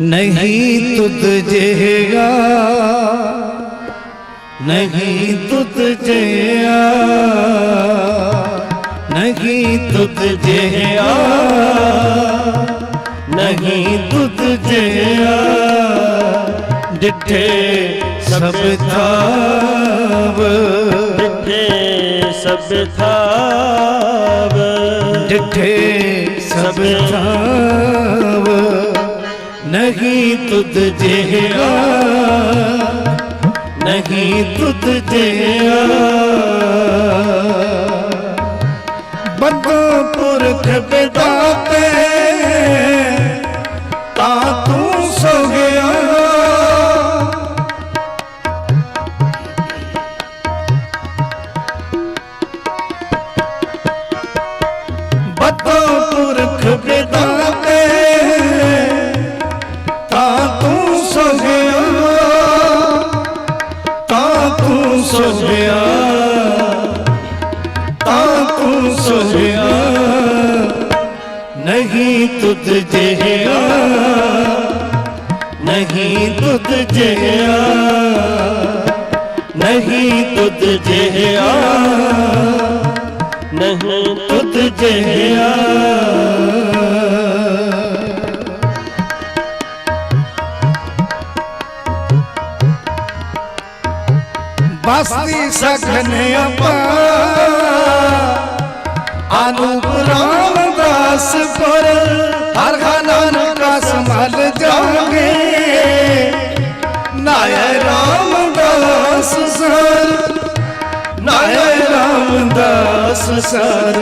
ਨਹੀਂ ਤੁਧ ਜਿਹਾ ਨਹੀਂ ਤੁਧ ਜਿਹਾ ਨਹੀਂ ਤੁਧ ਜਿਹਾ ਨਹੀਂ ਤੁਧ ਜਿਹਾ। ਡਿਠੇ ਸਭ ਥਾਵ ਡਿਠੇ ਸਭ ਥਾਵ। ਡਿਠੇ ਸਭ ਥਾਵ। ਨਹੀਂ ਤੁਧ ਜਿਹਾ ਨਹੀਂ ਤੁਧ ਜਿਹਾ। ਬੰਦੋ ਪੁਰਖ ਬਿਦਾਤੇ ਤੂੰ ਸੋ ਤਾਂ ਤੂੰ ਸੋ ਨਹੀਂ ਤੁਧ ਜਿਹਾ ਨਹੀਂ ਤੁਧ ਜਿਹਾ ਨਹੀਂ ਤੁਧ ਜਿਹਾ ਨਹੀਂ ਤੁਧ ਜਿਹਾ ਬਸਤੀ ਸਖਨ ਆਪਾ। ਅਨੂਪ ਰਾਮਦਾਸ ਪਰ, ਹਰ ਖਾਨਨ ਕਾ ਸੰਭਲ ਜਾਗੇ ਨਾਇ ਰਾਮਦਾਸ ਸਰ, ਨਾਇ ਰਾਮਦਾਸ ਸਰ,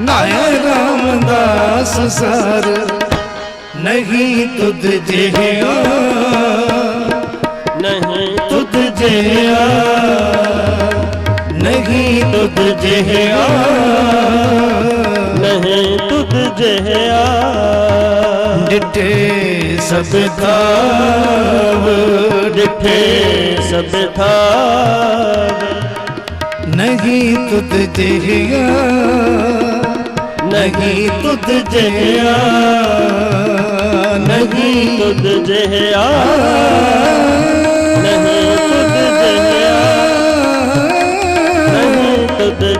ਨਾਇ ਰਾਮਦਾਸ ਸਰ। ਨਹੀਂ ਤੁਧ ਜਿਹਾ ਨਹੀਂ ਜਿਹਾ ਨਹੀਂ ਤੁਧ ਜਿਹਾ ਨਹੀਂ ਤੁਧ ਜਿਹਾ ਡਿਠੇ ਸਭ ਥਾਵ ਡਿਠੇ ਸਭ ਥਾਵ ਨਹੀਂ ਤੁਧ ਜਿਹਾ ਨਹੀਂ ਤੁਧ ਜਿਹਾ ਨਹੀਂ ਤੁਧ ਜਿਹਾ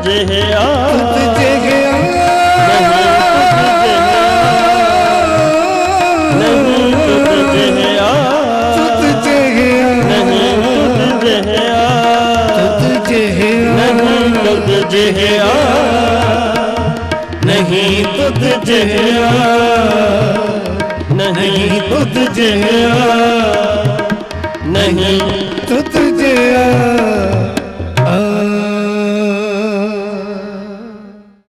ਜਿਹਾ। ਤੁਧ ਜਿਹਾ ਨਹੀਂ ਤੁਧ ਜਿਹਾ। ਤੁਧ ਜਿਹਾ ਨਹੀਂ ਤੁਧ ਜਿਹਾ। ਤੁਧ ਜਿਹਾ ਨਹੀਂ ਤੁਧ ਜਿਹਾ। ਨਹੀਂ ਤੁਧ ਜਿਹਾ। ਨਹੀਂ ਨਹੀਂ ਤੁਧ ਜਿਹਾ। ਨਹੀਂ